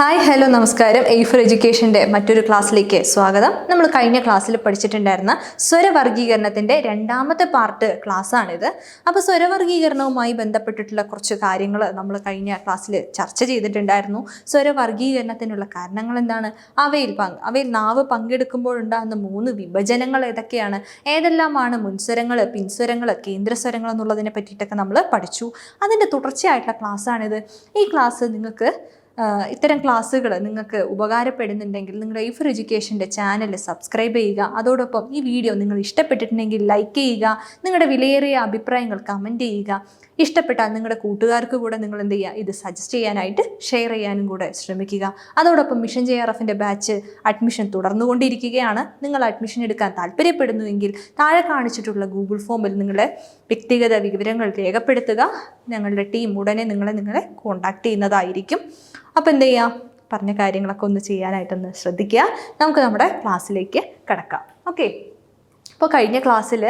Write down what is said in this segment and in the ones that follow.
Hi hello നമസ്കാരം. A four എഡ്യൂക്കേഷന്റെ മറ്റൊരു ക്ലാസ്സിലേക്ക് സ്വാഗതം. നമ്മൾ കഴിഞ്ഞ ക്ലാസ്സിൽ പഠിച്ചിട്ടുണ്ടായിരുന്ന സ്വരവർഗീകരണത്തിന്റെ രണ്ടാമത്തെ പാർട്ട് ക്ലാസ്സാണിത്. അപ്പോൾ സ്വരവർഗീകരണവുമായി ബന്ധപ്പെട്ടിട്ടുള്ള കുറച്ച് കാര്യങ്ങൾ നമ്മൾ കഴിഞ്ഞ ക്ലാസ്സിൽ ചർച്ച ചെയ്തിട്ടുണ്ടായിരുന്നു. സ്വരവർഗീകരണത്തിനുള്ള കാരണങ്ങൾ എന്താണ്? അവയിൽ പങ്ക് അവയിൽ നാവ് പങ്കെടുക്കുമ്പോഴുണ്ടാകുന്ന മൂന്ന് വിഭജനങ്ങൾ ഏതൊക്കെയാണ്? ഏതെല്ലാമാണ് മുൻസ്വരങ്ങൾ പിൻസ്വരങ്ങൾ കേന്ദ്രസ്വരങ്ങൾ എന്നുള്ളതിനെ പറ്റിയിട്ടൊക്കെ നമ്മൾ പഠിച്ചു. അതിന്റെ തുടർച്ചയായിട്ടുള്ള ക്ലാസ്സാണിത്. ഈ ക്ലാസ് നിങ്ങൾക്ക് ഇത്തരം ക്ലാസ്സുകൾ നിങ്ങൾക്ക് ഉപകാരപ്പെടുന്നുണ്ടെങ്കിൽ നിങ്ങളുടെ എയ്ഫർ എഡ്യൂക്കേഷന്റെ ചാനൽ സബ്സ്ക്രൈബ് ചെയ്യുക. അതോടൊപ്പം ഈ വീഡിയോ നിങ്ങൾ ഇഷ്ടപ്പെട്ടിട്ടുണ്ടെങ്കിൽ ലൈക്ക് ചെയ്യുക. നിങ്ങളുടെ വിലയേറിയ അഭിപ്രായങ്ങൾ കമന്റ് ചെയ്യുക. ഇഷ്ടപ്പെട്ടാൽ നിങ്ങളുടെ കൂട്ടുകാർക്ക് കൂടെ നിങ്ങൾ എന്ത് ചെയ്യുക? ഇത് സജസ്റ്റ് ചെയ്യാനായിട്ട് ഷെയർ ചെയ്യാനും കൂടെ ശ്രമിക്കുക. അതോടൊപ്പം മിഷൻ ജെ ആർ എഫിന്റെ ബാച്ച് അഡ്മിഷൻ തുടർന്നുകൊണ്ടിരിക്കുകയാണ്. നിങ്ങൾ അഡ്മിഷൻ എടുക്കാൻ താല്പര്യപ്പെടുന്നുവെങ്കിൽ താഴെ കാണിച്ചിട്ടുള്ള ഗൂഗിൾ ഫോമിൽ നിങ്ങളുടെ വ്യക്തിഗത വിവരങ്ങൾ രേഖപ്പെടുത്തുക. ഞങ്ങളുടെ ടീം ഉടനെ നിങ്ങളെ നിങ്ങളെ കോൺടാക്റ്റ് ചെയ്യുന്നതായിരിക്കും. അപ്പോൾ എന്ത് ചെയ്യുക പറഞ്ഞ കാര്യങ്ങളൊക്കെ ഒന്ന് ചെയ്യാനായിട്ടൊന്ന് ശ്രദ്ധിക്കുക. നമുക്ക് നമ്മുടെ ക്ലാസ്സിലേക്ക് കിടക്കാം. ഓക്കെ അപ്പോൾ കഴിഞ്ഞ ക്ലാസ്സിൽ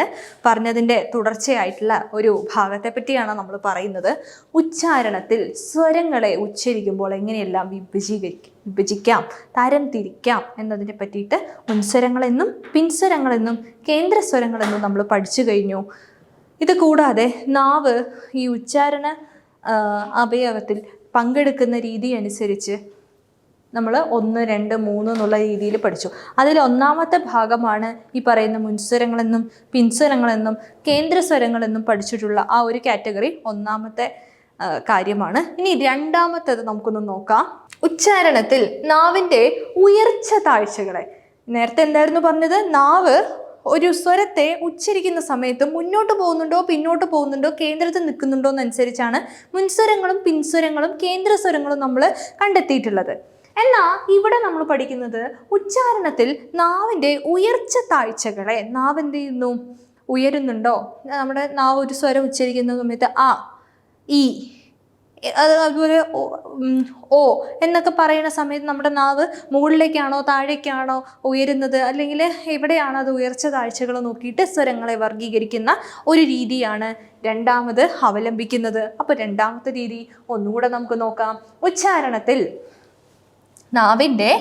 പറഞ്ഞതിന്റെ തുടർച്ചയായിട്ടുള്ള ഒരു ഭാഗത്തെ പറ്റിയാണ് നമ്മൾ പറയുന്നത്. ഉച്ചാരണത്തിൽ സ്വരങ്ങളെ ഉച്ചരിക്കുമ്പോൾ എങ്ങനെയെല്ലാം വിഭജീകരിക്കും വിഭജിക്കാം തരം തിരിക്കാം എന്നതിനെ പറ്റിയിട്ട് മുൻസ്വരങ്ങളെന്നും പിൻസ്വരങ്ങളെന്നും കേന്ദ്രസ്വരങ്ങളെന്നും നമ്മൾ പഠിച്ചു കഴിഞ്ഞു. ഇത് കൂടാതെ നാവ് ഈ ഉച്ചാരണ അവയവത്തിൽ പങ്കെടുക്കുന്ന രീതി അനുസരിച്ച് നമ്മൾ ഒന്ന് രണ്ട് മൂന്ന് എന്നുള്ള രീതിയിൽ പഠിച്ചു. അതിൽ ഒന്നാമത്തെ ഭാഗമാണ് ഈ പറയുന്ന മുൻസ്വരങ്ങളെന്നും പിൻസ്വരങ്ങളെന്നും കേന്ദ്രസ്വരങ്ങളെന്നും പഠിച്ചിട്ടുള്ള ആ ഒരു കാറ്റഗറി ഒന്നാമത്തെ കാര്യമാണ്. ഇനി രണ്ടാമത്തേത് നമുക്കൊന്ന് നോക്കാം. ഉച്ചാരണത്തിൽ നാവിന്റെ ഉയർച്ച താഴ്ചകളെ. നേരത്തെ എന്തായിരുന്നു പറഞ്ഞത്? നാവ് ഒരു സ്വരത്തെ ഉച്ചരിക്കുന്ന സമയത്ത് മുന്നോട്ട് പോകുന്നുണ്ടോ പിന്നോട്ട് പോകുന്നുണ്ടോ കേന്ദ്രത്തിൽ നിൽക്കുന്നുണ്ടോ എന്നനുസരിച്ചാണ് മുൻസ്വരങ്ങളും പിൻസ്വരങ്ങളും കേന്ദ്രസ്വരങ്ങളും നമ്മൾ കണ്ടെത്തിയിട്ടുള്ളത്. എന്നാൽ ഇവിടെ നമ്മൾ പഠിക്കുന്നത് ഉച്ചാരണത്തിൽ നാവിന്റെ ഉയർച്ച താഴ്ചകളെ. നാവ് എന്ത് ചെയ്യുന്നു? ഉയരുന്നുണ്ടോ? നമ്മുടെ നാവ് ഒരു സ്വരം ഉച്ചരിക്കുന്ന സമയത്ത് ആ ഈ. അത് അതുപോലെ ഓ എന്നൊക്കെ പറയുന്ന സമയത്ത് നമ്മുടെ നാവ് മുകളിലേക്കാണോ താഴേക്കാണോ ഉയരുന്നത്? അല്ലെങ്കിൽ എവിടെയാണ് അത് ഉയർച്ച താഴ്ചകൾ നോക്കിയിട്ട് സ്വരങ്ങളെ വർഗീകരിക്കുന്ന ഒരു രീതിയാണ് രണ്ടാമത് അവലംബിക്കുന്നത്. അപ്പോൾ രണ്ടാമത്തെ രീതി ഒന്നുകൂടെ നമുക്ക് നോക്കാം. ഉച്ചാരണത്തിൽ നാവിന്റെ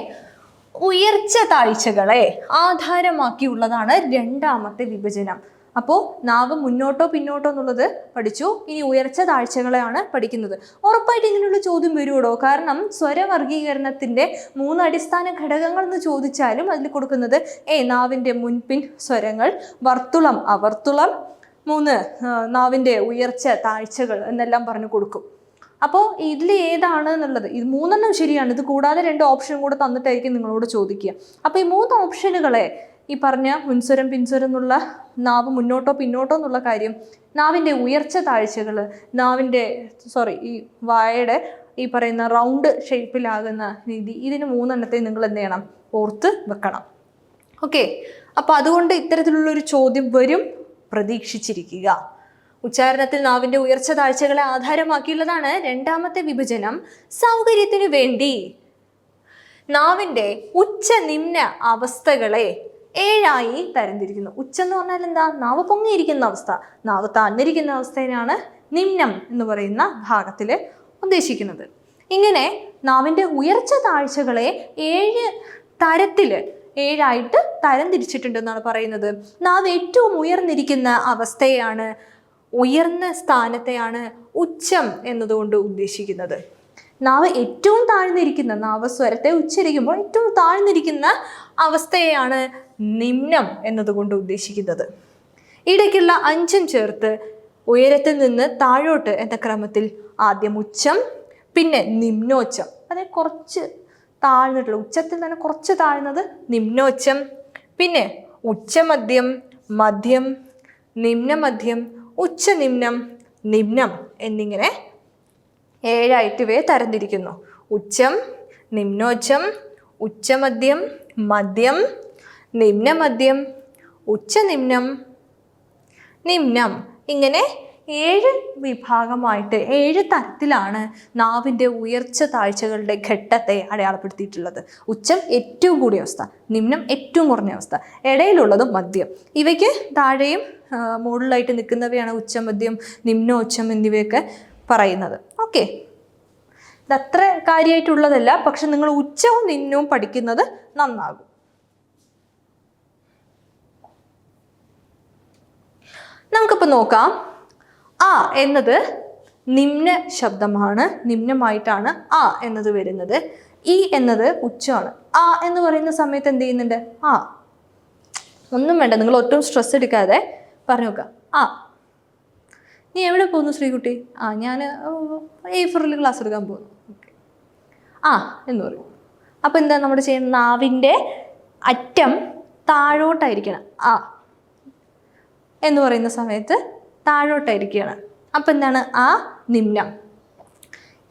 ഉയർച്ച താഴ്ചകളെ ആധാരമാക്കിയുള്ളതാണ് രണ്ടാമത്തെ വിഭജനം. അപ്പോൾ നാവ് മുന്നോട്ടോ പിന്നോട്ടോ എന്നുള്ളത് പഠിച്ചു. ഇനി ഉയർച്ച താഴ്ചകളെയാണ് പഠിക്കുന്നത്. ഉറപ്പായിട്ട് ഇങ്ങനെയുള്ള ചോദ്യം വരുമോ കാരണം സ്വരവർഗീകരണത്തിന്റെ മൂന്ന് അടിസ്ഥാന ഘടകങ്ങൾ എന്ന് ചോദിച്ചാലും അതിൽ കൊടുക്കുന്നത് എ നാവിന്റെ മുൻപിൻ സ്വരങ്ങൾ വർത്തുളം അവർത്തുളം. മൂന്ന് നാവിന്റെ ഉയർച്ച താഴ്ചകൾ എന്നെല്ലാം പറഞ്ഞു കൊടുക്കും. അപ്പോൾ ഇതിൽ ഏതാണ് എന്നുള്ളത്? ഇത് മൂന്നെണ്ണം ശരിയാണ്. ഇത് കൂടാതെ രണ്ട് ഓപ്ഷൻ കൂടെ തന്നിട്ടായിരിക്കും നിങ്ങളോട് ചോദിക്കുക. അപ്പോൾ ഈ മൂന്ന് ഓപ്ഷനുകളെ ഈ പറഞ്ഞ മുൻസ്വരം പിൻസ്വരം എന്നുള്ള നാവ് മുന്നോട്ടോ പിന്നോട്ടോ എന്നുള്ള കാര്യം നാവിന്റെ ഉയർച്ച താഴ്ചകൾ നാവിന്റെ സോറി ഈ വായയുടെ ഈ പറയുന്ന റൗണ്ട് ഷേപ്പിലാകുന്ന രീതി ഇതിന് മൂന്നെണ്ണത്തെ നിങ്ങൾ എന്ത് ചെയ്യണം? ഓർത്ത് വെക്കണം. ഓക്കെ അപ്പോൾ അതുകൊണ്ട് ഇത്തരത്തിലുള്ളൊരു ചോദ്യം വരും. പ്രതീക്ഷിച്ചിരിക്കുക. ഉച്ചാരണത്തിൽ നാവിന്റെ ഉയർച്ച താഴ്ചകളെ ആധാരമാക്കിയുള്ളതാണ് രണ്ടാമത്തെ വിഭജനം. സൗകര്യത്തിനു വേണ്ടി നാവിന്റെ ഉച്ച നിമ്ന അവസ്ഥകളെ ഏഴായി തരംതിരിക്കുന്നു. ഉച്ച എന്ന് പറഞ്ഞാൽ എന്താ? നാവ് പൊങ്ങിയിരിക്കുന്ന അവസ്ഥ. നാവ് താഴ്ന്നിരിക്കുന്ന അവസ്ഥയിലാണ് നിമ്നം എന്ന് പറയുന്ന ഭാഗത്തിൽ ഉദ്ദേശിക്കുന്നത്. ഇങ്ങനെ നാവിന്റെ ഉയർച്ച താഴ്ചകളെ ഏഴ് തരത്തിൽ ഏഴായിട്ട് തരംതിരിച്ചിട്ടുണ്ടെന്നാണ് പറയുന്നത്. നാവ് ഏറ്റവും ഉയർന്നിരിക്കുന്ന അവസ്ഥയാണ് ഉയർന്ന സ്ഥാനത്തെയാണ് ഉച്ചം എന്നതുകൊണ്ട് ഉദ്ദേശിക്കുന്നത്. നാവ് ഏറ്റവും താഴ്ന്നിരിക്കുന്ന നാവ് സ്വരത്തെ ഉച്ചരിക്കുമ്പോൾ ഏറ്റവും താഴ്ന്നിരിക്കുന്ന അവസ്ഥയെയാണ് നിമ്നം എന്നതുകൊണ്ട് ഉദ്ദേശിക്കുന്നത്. ഇടയ്ക്കുള്ള അഞ്ചും ചേർത്ത് ഉയരത്തിൽ നിന്ന് താഴോട്ട് എന്ന ക്രമത്തിൽ ആദ്യം ഉച്ചം പിന്നെ നിമ്നോച്ചം. അതായത് കുറച്ച് താഴ്ന്നിട്ടുള്ള ഉച്ചത്തിൽ തന്നെ കുറച്ച് താഴ്ന്നത് നിമ്നോച്ചം പിന്നെ ഉച്ചമദ്യം മദ്യം നിമ്നമദ്യം ഉച്ചനിമ്നം നിമ്നം എന്നിങ്ങനെ ഏഴായിട്ട് ഇവയെ തരംതിരിക്കുന്നു. ഉച്ചം നിമ്നോച്ചം ഉച്ചമദ്യം മദ്യം നിമ്നമദ്യം ഉച്ചനിമ്നം നിമ്നം. ഇങ്ങനെ ഏഴ് വിഭാഗമായിട്ട് ഏഴ് തരത്തിലാണ് നാവിന്റെ ഉയർച്ച താഴ്ചകളുടെ ഘട്ടത്തെ അടയാളപ്പെടുത്തിയിട്ടുള്ളത്. ഉച്ചം ഏറ്റവും കൂടിയ അവസ്ഥ നിമ്നം ഏറ്റവും കുറഞ്ഞ അവസ്ഥ. ഇടയിലുള്ളതും മദ്യം. ഇവയ്ക്ക് താഴെയും മുകളിലായിട്ട് നിൽക്കുന്നവയാണ് ഉച്ചമദ്യം നിമ്നോച്ചം എന്നിവയൊക്കെ പറയുന്നത്. ഓക്കെ. ഇതത്ര കാര്യമായിട്ടുള്ളതല്ല പക്ഷെ നിങ്ങൾ ഉച്ചവും നിന്നവും പഠിക്കുന്നത് നന്നാകും. നമുക്കിപ്പോൾ നോക്കാം. ആ എന്നത് നിമ്ന ശബ്ദമാണ് നിമ്നമായിട്ടാണ് ആ എന്നത് വരുന്നത്. ഈ എന്നത് ഉച്ചമാണ്. ആ എന്ന് പറയുന്ന സമയത്ത് എന്ത് ചെയ്യുന്നുണ്ട്? ആ. ഒന്നും വേണ്ട നിങ്ങൾ ഒട്ടും സ്ട്രെസ് എടുക്കാതെ പറഞ്ഞു നോക്കുക ആ. നീ എവിടെ പോകുന്നു ശ്രീകുട്ടി? ആ ഞാൻ എ ഫോറിൽ ക്ലാസ് എടുക്കാൻ പോകുന്നു. ആ എന്ന് പറയും. അപ്പോൾ എന്താ നമ്മൾ ചെയ്യുന്ന നാവിന്റെ അറ്റം താഴോട്ടായിരിക്കണം. ആ എന്ന് പറയുന്ന സമയത്ത് താഴോട്ടായിരിക്കുകയാണ് അപ്പം എന്താണ്? ആ നിമ്നം.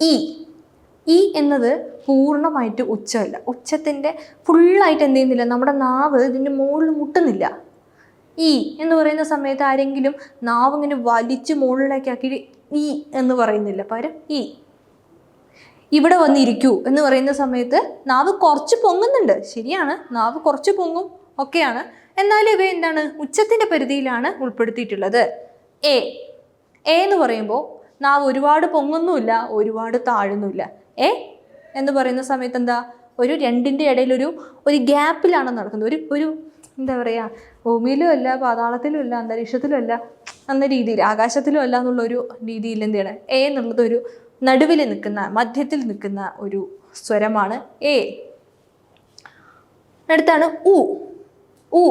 ഈ ഈ എന്നത് പൂർണമായിട്ട് ഉച്ചമല്ല. ഉച്ചത്തിന്റെ ഫുള്ളായിട്ട് എന്ത് ചെയ്യുന്നില്ല നമ്മുടെ നാവ് ഇതിന്റെ മുകളിൽ മുട്ടുന്നില്ല. ഈ എന്ന് പറയുന്ന സമയത്ത് ആരെങ്കിലും നാവ് ഇങ്ങനെ വലിച്ച് മുകളിലേക്ക് ആക്കി ഈ എന്ന് പറയുന്നില്ല. പകരം ഈ. ഇവിടെ വന്നിരിക്കൂ എന്ന് പറയുന്ന സമയത്ത് നാവ് കുറച്ച് പൊങ്ങുന്നുണ്ട്. ശരിയാണ്. നാവ് കുറച്ച് പൊങ്ങും. ഒക്കെയാണ്. എന്നാലും ഇവ എന്താണ്? ഉച്ചത്തിന്റെ പരിധിയിലാണ് ഉൾപ്പെടുത്തിയിട്ടുള്ളത്. എ. എ എന്ന് പറയുമ്പോൾ നാവ് ഒരുപാട് പൊങ്ങുന്നുമില്ല ഒരുപാട് താഴുന്നുമില്ല. എ എന്ന് പറയുന്ന സമയത്ത് എന്താ? ഒരു രണ്ടിന്റെ ഇടയിലൊരു ഒരു ഗ്യാപ്പിലാണ് നടക്കുന്നത്. ഒരു ഒരു എന്താ പറയുക ഭൂമിയിലും അല്ല പാതാളത്തിലും അല്ല അന്തരീക്ഷത്തിലും അല്ല എന്ന രീതിയിൽ ആകാശത്തിലും അല്ല എന്നുള്ളൊരു രീതിയിൽ എന്ത് ചെയ്യണം? എ എന്നുള്ളത് ഒരു നടുവിൽ നിൽക്കുന്ന മധ്യത്തിൽ നിൽക്കുന്ന ഒരു സ്വരമാണ് എ അടുത്താണ് ഉ ഉ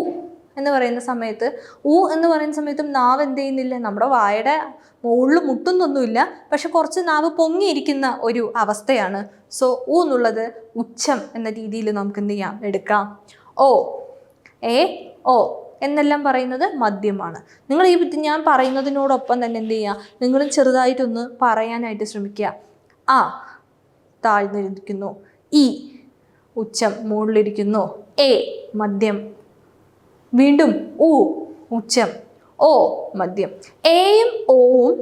എന്ന് പറയുന്ന സമയത്ത് ഉ എന്ന് പറയുന്ന സമയത്തും നാവ് എന്ത് ചെയ്യുന്നില്ല നമ്മുടെ വായയുടെ മുകളിൽ മുട്ടുന്നൊന്നുമില്ല പക്ഷെ കുറച്ച് നാവ് പൊങ്ങിയിരിക്കുന്ന ഒരു അവസ്ഥയാണ്. സോ ഉ എന്നുള്ളത് ഉച്ചം എന്ന രീതിയിൽ നമുക്ക് എന്ത് ചെയ്യാം? എടുക്കാം. ഓ എ ഒ എന്നെല്ലാം പറയുന്നത് മദ്യമാണ്. നിങ്ങൾ ഈ ഞാൻ പറയുന്നതിനോടൊപ്പം തന്നെ എന്ത് ചെയ്യുക? നിങ്ങളും ചെറുതായിട്ടൊന്ന് പറയാനായിട്ട് ശ്രമിക്കുക. ആ താഴ്ന്നിരിക്കുന്നു. ഇ ഉച്ചം മുകളിലിരിക്കുന്നു. എ മദ്യം. വീണ്ടും ഉ ഉച്ചം. ഓ മദ്യം. എയും ഓവും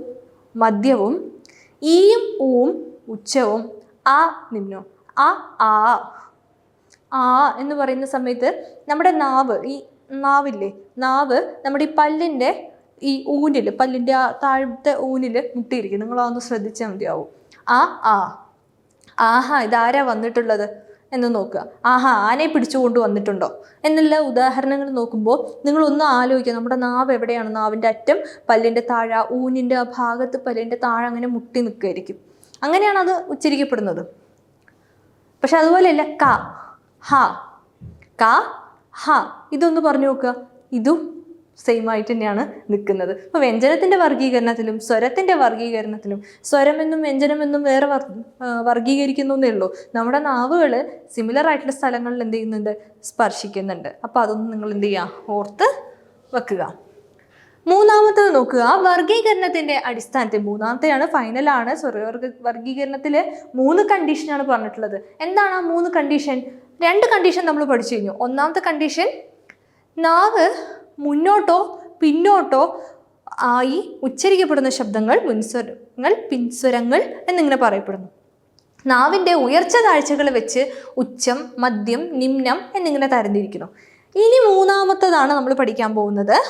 മദ്യവും ഈയും ഊവും ഉച്ചവും ആ നിന്നു ആ ആ. ആ എന്ന് പറയുന്ന സമയത്ത് നമ്മുടെ നാവ് ഈ നാവില്ലേ നാവ് നമ്മുടെ ഈ പല്ലിന്റെ ഈ ഊനിൽ പല്ലിന്റെ ആ താഴത്തെ ഊനിൽ മുട്ടിയിരിക്കും. നിങ്ങൾ അതൊന്ന് ശ്രദ്ധിച്ചാൽ മതിയാവും. ആ ആ ആഹാ ഇതാരാ വന്നിട്ടുള്ളത് എന്ന് നോക്കുക. ആഹാ ആനയെ പിടിച്ചുകൊണ്ട് വന്നിട്ടുണ്ടോ? എന്നുള്ള ഉദാഹരണങ്ങൾ നോക്കുമ്പോൾ നിങ്ങളൊന്ന് ആലോചിക്കുക. നമ്മുടെ നാവ് എവിടെയാണ്? നാവിന്റെ അറ്റം പല്ലിന്റെ താഴെ ഊനിന്റെ ആ ഭാഗത്ത് പല്ലിന്റെ താഴെ അങ്ങനെ മുട്ടി നിൽക്കുകയായിരിക്കും അങ്ങനെയാണ് അത് ഉച്ചരിക്കപ്പെടുന്നത്. പക്ഷെ അതുപോലെയല്ല ക ഹ ക ഹ. ഇതൊന്ന് പറഞ്ഞു നോക്കുക ഇതും സെയിം ആയിട്ട് തന്നെയാണ് നിൽക്കുന്നത്. അപ്പോൾ വ്യഞ്ജനത്തിന്റെ വർഗീകരണത്തിലും സ്വരത്തിന്റെ വർഗീകരണത്തിലും സ്വരമെന്നും വ്യഞ്ജനമെന്നും വേറെ വർ വർഗീകരിക്കുന്നേ ഉള്ളൂ. നമ്മുടെ നാവുകൾ സിമിലർ ആയിട്ടുള്ള സ്ഥലങ്ങളിൽ എന്ത് ചെയ്യുന്നുണ്ട്? സ്പർശിക്കുന്നുണ്ട്. അപ്പോൾ അതൊന്നും നിങ്ങൾ എന്ത് ചെയ്യുക? ഓർത്ത് വെക്കുക. മൂന്നാമത്തത് നോക്കുക. വർഗീകരണത്തിന്റെ അടിസ്ഥാനത്തിൽ മൂന്നാമത്തെയാണ് ഫൈനലാണ് സ്വരവർഗ വർഗീകരണത്തിൽ മൂന്ന് കണ്ടീഷനാണ് പറഞ്ഞിട്ടുള്ളത്. എന്താണ് ആ മൂന്ന് കണ്ടീഷൻ രണ്ട് കണ്ടീഷൻ നമ്മൾ പഠിച്ചു കഴിഞ്ഞു. ഒന്നാമത്തെ കണ്ടീഷൻ നാവ് മുന്നോട്ടോ പിന്നോട്ടോ ആയി ഉച്ചരിക്കപ്പെടുന്ന ശബ്ദങ്ങൾ മുൻസ്വരങ്ങൾ പിൻസ്വരങ്ങൾ എന്നിങ്ങനെ പറയപ്പെടുന്നു. നാവിന്റെ ഉയർച്ച താഴ്ചകൾ വെച്ച് ഉച്ചം മദ്യം നിമ്നം എന്നിങ്ങനെ തരംതിരിക്കുന്നു. ഇനി മൂന്നാമത്തതാണ് നമ്മൾ പഠിക്കാൻ പോകുന്നത്.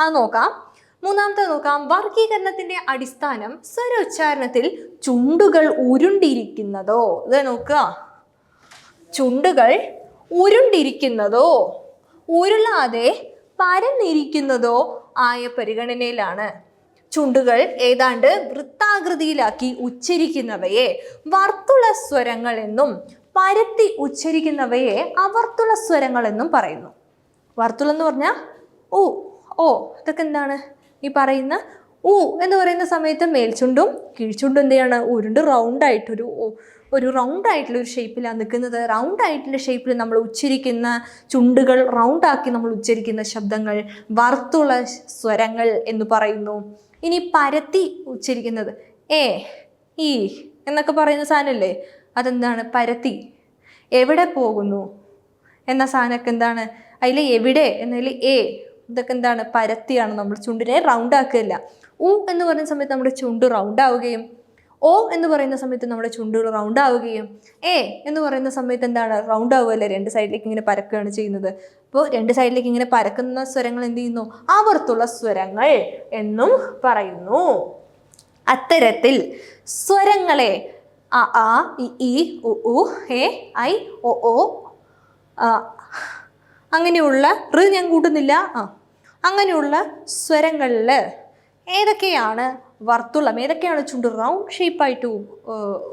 അത് നോക്കാം. മൂന്നാമത്തെ നോക്കാം. വർഗീകരണത്തിന്റെ അടിസ്ഥാനം സ്വരോച്ചാരണത്തിൽ ചുണ്ടുകൾ ഉരുണ്ടിരിക്കുന്നതോ? ഇത് നോക്കുക. ചുണ്ടുകൾ ഉരുണ്ടിരിക്കുന്നതോ ഉരുളാതെ പരന്നിരിക്കുന്നതോ ആയ പരിഗണനയിലാണ്. ചുണ്ടുകൾ ഏതാണ്ട് വൃത്താകൃതിയിലാക്കി ഉച്ചരിക്കുന്നവയെ വർത്തുള സ്വരങ്ങൾ എന്നും പരത്തി ഉച്ചരിക്കുന്നവയെ അവർത്തുള സ്വരങ്ങൾ എന്നും പറയുന്നു. വർത്തുള എന്ന് പറഞ്ഞാൽ ഊ ഓ ഇതൊക്കെ എന്താണ്? ഈ പറയുന്ന ഊ എന്ന് പറയുന്ന സമയത്ത് മേൽചുണ്ടും കീഴ്ചുണ്ടും ഉരുണ്ട് റൗണ്ട് ആയിട്ടൊരു ഓ- ഒരു റൗണ്ട് ആയിട്ടുള്ള ഒരു ഷേപ്പിലാണ് നിൽക്കുന്നത്. റൗണ്ട് ആയിട്ടുള്ള ഷേപ്പിൽ നമ്മൾ ഉച്ചരിക്കുന്ന ചുണ്ടുകൾ റൗണ്ട് ആക്കി നമ്മൾ ഉച്ചരിക്കുന്ന ശബ്ദങ്ങൾ വറുത്തുള്ള സ്വരങ്ങൾ എന്ന് പറയുന്നു. ഇനി പരത്തി ഉച്ചരിക്കുന്നത് ഏ ഈ എന്നൊക്കെ പറയുന്ന സാധനമല്ലേ അതെന്താണ്? പരത്തി. എവിടെ പോകുന്നു? എന്ന സാധനമൊക്കെ എന്താണ്? അതിൽ എവിടെ? എന്നതിൽ എ. ഇതൊക്കെ എന്താണ്? പരത്തിയാണ് നമ്മൾ ചുണ്ടിനെ റൗണ്ട് ആക്കുകയല്ല. ഉ എന്ന് പറയുന്ന സമയത്ത് നമ്മുടെ ചുണ്ട് റൗണ്ട് ആവുകയും ഓ എന്ന് പറയുന്ന സമയത്ത് നമ്മുടെ ചുണ്ടുകൾ റൗണ്ട് ആവുകയും എ എന്ന് പറയുന്ന സമയത്ത് എന്താണ് റൗണ്ട് ആവുകയല്ലേ? രണ്ട് സൈഡിലേക്ക് ഇങ്ങനെ പരക്കുകയാണ് ചെയ്യുന്നത്. അപ്പോൾ രണ്ട് സൈഡിലേക്ക് ഇങ്ങനെ പരക്കുന്ന സ്വരങ്ങൾ എന്ത് ചെയ്യുന്നു? ആവർത്തുള്ള സ്വരങ്ങൾ എന്നും പറയുന്നു. അത്തരത്തിൽ സ്വരങ്ങളെ അ ആ ഇ ഉ ഉ എ ഐ ഒ ആ, അങ്ങനെയുള്ള ഋ ഞാൻ കൂട്ടുന്നില്ല. ആ അങ്ങനെയുള്ള സ്വരങ്ങളിൽ ഏതൊക്കെയാണ് വർത്തുളം ഏതൊക്കെയാണ് ചുണ്ട് റൗണ്ട് ഷേപ്പായിട്ട്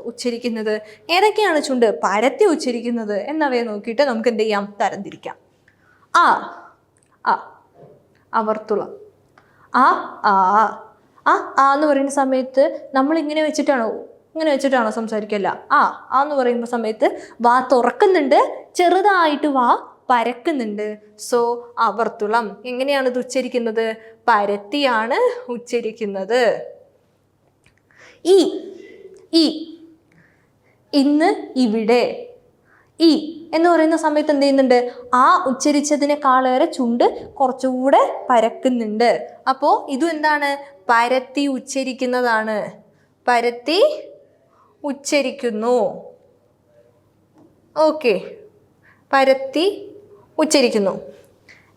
ഉച്ചരിക്കുന്നത്? ഏതൊക്കെയാണ് ചുണ്ട് പരത്തി ഉച്ചരിക്കുന്നത്? എന്നവയെ നോക്കിയിട്ട് നമുക്ക് എന്ത് ചെയ്യാം? തരംതിരിക്കാം ആ ആ അവർത്തുളം ആ ആ ആ ആ എന്ന് പറയുന്ന സമയത്ത് നമ്മൾ ഇങ്ങനെ വെച്ചിട്ടാണോ ഇങ്ങനെ വെച്ചിട്ടാണോ സംസാരിക്കല്ല? ആ ആ എന്ന് പറയുമ്പോൾ സമയത്ത് വാ തുറക്കുന്നുണ്ട് ചെറുതായിട്ട് വാ പരക്കുന്നുണ്ട്. സോ അവർത്തുളം എങ്ങനെയാണ് ഇത് ഉച്ചരിക്കുന്നത്? പരത്തിയാണ് ഉച്ചരിക്കുന്നത്. ഈ ഈ ഇന്ന് ഇവിടെ. ഇ എന്ന് പറയുന്ന സമയത്ത് എന്ത് ചെയ്യുന്നുണ്ട്? ആ ഉച്ചരിച്ചതിനേക്കാളേറെ ചുണ്ട് കുറച്ചുകൂടെ പരക്കുന്നുണ്ട്. അപ്പോൾ ഇതും എന്താണ്? പരത്തി ഉച്ചരിക്കുന്നതാണ്. പരത്തി ഉച്ചരിക്കുന്നു. ഓക്കെ. പരത്തി ഉച്ചരിക്കുന്നു.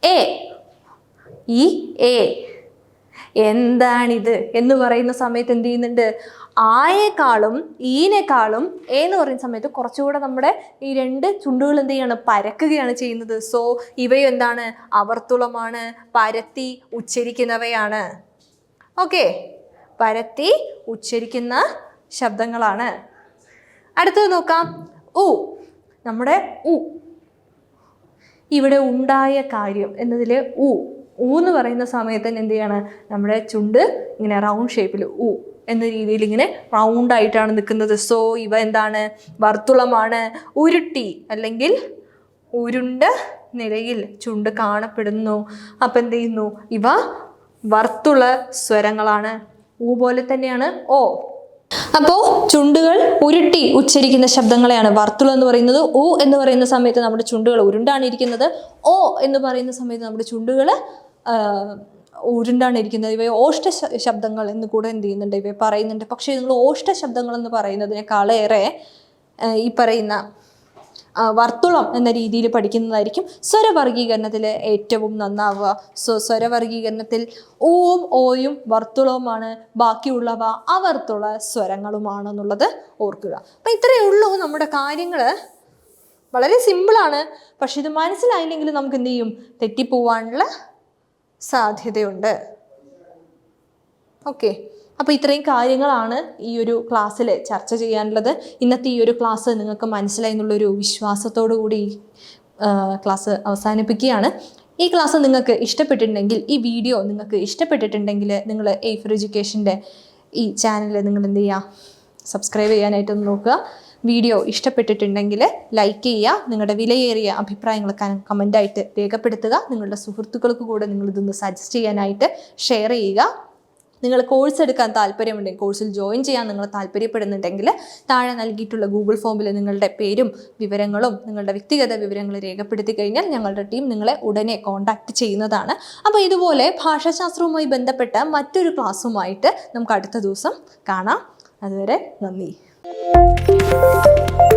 എ. ഈ എ. എന്താണിത് എന്ന് പറയുന്ന സമയത്ത് എന്ത് ചെയ്യുന്നുണ്ട്? ആയേക്കാളും ഈനേക്കാളും എന്ന് പറയുന്ന സമയത്ത് കുറച്ചുകൂടെ നമ്മുടെ ഈ രണ്ട് ചുണ്ടുകൾ എന്ത് ചെയ്യാണ്? പരക്കുകയാണ് ചെയ്യുന്നത്. സോ ഇവയെന്താണ് അവർത്തുളമാണ്. പരത്തി ഉച്ചരിക്കുന്നവയാണ്. ഓക്കെ പരത്തി ഉച്ചരിക്കുന്ന ശബ്ദങ്ങളാണ്. അടുത്തത് നോക്കാം. ഉ നമ്മുടെ ഉ ഇവിടെ ഉണ്ടായ കാര്യം എന്നതിൽ ഉ ഊ എന്ന് പറയുന്ന സമയത്ത് തന്നെ എന്ത് ചെയ്യാണ്? നമ്മുടെ ചുണ്ട് ഇങ്ങനെ റൗണ്ട് ഷേപ്പിൽ ഊ എന്ന രീതിയിൽ ഇങ്ങനെ റൗണ്ട് ആയിട്ടാണ് നിൽക്കുന്നത്. സോ ഇവ എന്താണ്? വർത്തുളമാണ്. ഉരുട്ടി അല്ലെങ്കിൽ ഉരുണ്ട നിലയിൽ ചുണ്ട് കാണപ്പെടുന്നു. അപ്പം എന്ത് ചെയ്യുന്നു? ഇവ വർത്തുള സ്വരങ്ങളാണ്. ഊ പോലെ തന്നെയാണ് ഓ. അപ്പോൾ ചുണ്ടുകൾ ഉരുട്ടി ഉച്ചരിക്കുന്ന ശബ്ദങ്ങളെയാണ്. വർത്തുള എന്ന് പറയുന്നത് ഊ എന്ന് പറയുന്ന സമയത്ത് നമ്മുടെ ചുണ്ടുകൾ ഉരുണ്ടാണ് ഇരിക്കുന്നത്. ഓ എന്ന് പറയുന്ന സമയത്ത് നമ്മുടെ ചുണ്ടുകൾ ഉരുണ്ടാണ് ഇരിക്കുന്നത്. ഇവയെ ഓഷ്ട ശബ്ദങ്ങൾ എന്ന് കൂടെ എന്ത് ചെയ്യുന്നുണ്ട്? ഇവയെ പറയുന്നുണ്ട്. പക്ഷേ നിങ്ങൾ ഓഷ്ട ശബ്ദങ്ങൾ എന്ന് പറയുന്നതിനേക്കാളേറെ ഈ പറയുന്ന വർത്തുളം എന്ന രീതിയിൽ പഠിക്കുന്നതായിരിക്കും. സ്വരവർഗീകരണത്തിൽ ഏറ്റവും നന്നാവുക. സോ സ്വരവർഗീകരണത്തിൽ ഓവും ഓയും വർത്തുളവുമാണ്. ബാക്കിയുള്ളവ അവർത്തുള സ്വരങ്ങളുമാണെന്നുള്ളത് ഓർക്കുക. അപ്പം ഇത്രയേ ഉള്ളൂ നമ്മുടെ കാര്യങ്ങൾ. വളരെ സിമ്പിളാണ്. പക്ഷെ ഇത് മനസ്സിലായില്ലെങ്കിൽ നമുക്ക് എന്ത് ചെയ്യും? തെറ്റിപ്പോവാനുള്ള സാധ്യതയുണ്ട്. ഓക്കെ അപ്പോൾ ഇത്രയും കാര്യങ്ങളാണ് ഈ ഒരു ക്ലാസ്സിൽ ചർച്ച ചെയ്യാനുള്ളത്. ഇന്നത്തെ ഈ ഒരു ക്ലാസ് നിങ്ങൾക്ക് മനസ്സിലായി എന്നുള്ളൊരു വിശ്വാസത്തോടു കൂടി ക്ലാസ് അവസാനിപ്പിക്കുകയാണ്. ഈ ക്ലാസ് നിങ്ങൾക്ക് ഇഷ്ടപ്പെട്ടിട്ടുണ്ടെങ്കിൽ ഈ വീഡിയോ നിങ്ങൾക്ക് ഇഷ്ടപ്പെട്ടിട്ടുണ്ടെങ്കിൽ നിങ്ങൾ എയ്ഫർ എഡ്യൂക്കേഷന്റെ ഈ ചാനൽ നിങ്ങൾ എന്ത് ചെയ്യുക? സബ്സ്ക്രൈബ് ചെയ്യാനായിട്ടൊന്ന് നോക്കുക. വീഡിയോ ഇഷ്ടപ്പെട്ടിട്ടുണ്ടെങ്കിൽ ലൈക്ക് ചെയ്യുക നിങ്ങളുടെ വിലയേറിയ അഭിപ്രായങ്ങൾ കമന്റായിട്ട് രേഖപ്പെടുത്തുക. നിങ്ങളുടെ സുഹൃത്തുക്കൾക്ക് കൂടെ നിങ്ങളിതൊന്ന് സജസ്റ്റ് ചെയ്യാനായിട്ട് ഷെയർ ചെയ്യുക. നിങ്ങൾ കോഴ്സ് എടുക്കാൻ താല്പര്യമുണ്ടെങ്കിൽ കോഴ്സിൽ ജോയിൻ ചെയ്യാൻ നിങ്ങൾ താല്പര്യപ്പെടുന്നുണ്ടെങ്കിൽ താഴെ നൽകിയിട്ടുള്ള ഗൂഗിൾ ഫോമിൽ നിങ്ങളുടെ പേരും വിവരങ്ങളും നിങ്ങളുടെ വ്യക്തിഗത വിവരങ്ങൾ രേഖപ്പെടുത്തി കഴിഞ്ഞാൽ ഞങ്ങളുടെ ടീം നിങ്ങളെ ഉടനെ കോൺടാക്റ്റ് ചെയ്യുന്നതാണ്. അപ്പോൾ ഇതുപോലെ ഭാഷാശാസ്ത്രവുമായി ബന്ധപ്പെട്ട മറ്റൊരു ക്ലാസ്സുമായിട്ട് നമുക്ക് അടുത്ത ദിവസം കാണാം. അതുവരെ നന്ദി. Música